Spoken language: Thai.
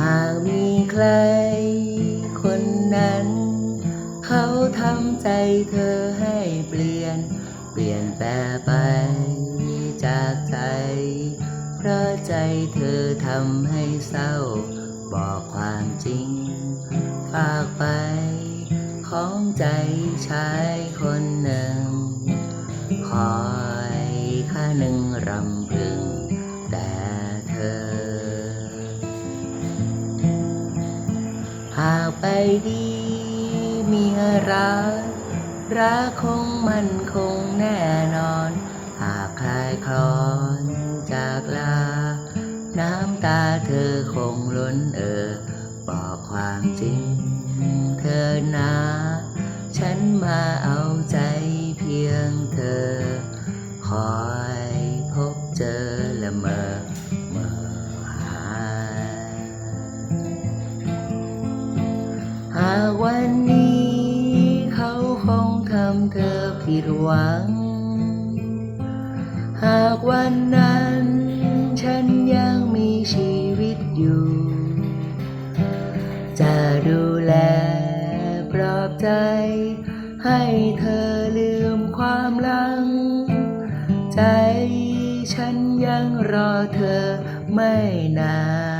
หากมีใครคนนั้น เขาทำใจเธอให้เปลี่ยน เปลี่ยนแปลไปจากใจ เพราะใจเธอทำให้เศร้า บอกความจริง ฝากไป ของใจชายคนหนึ่ง คอยข้าหนึ่งรำพึงากไปดีมีรักรักคงมันคงแน่นอน หากคลายคลอนจากลา น้ำตาเธอคงล้นเออบอกความจริง เธอนะ ฉันมาเอาใจเพียงเธอคอากวันนี้ เขาคงทำเธอผิดหวัง หากวันนั้น ฉันยังมีชีวิตอยู่ จะดูแลปลอบใจ ให้เธอลืมความลัง ใจฉันยังรอเธอไม่นาน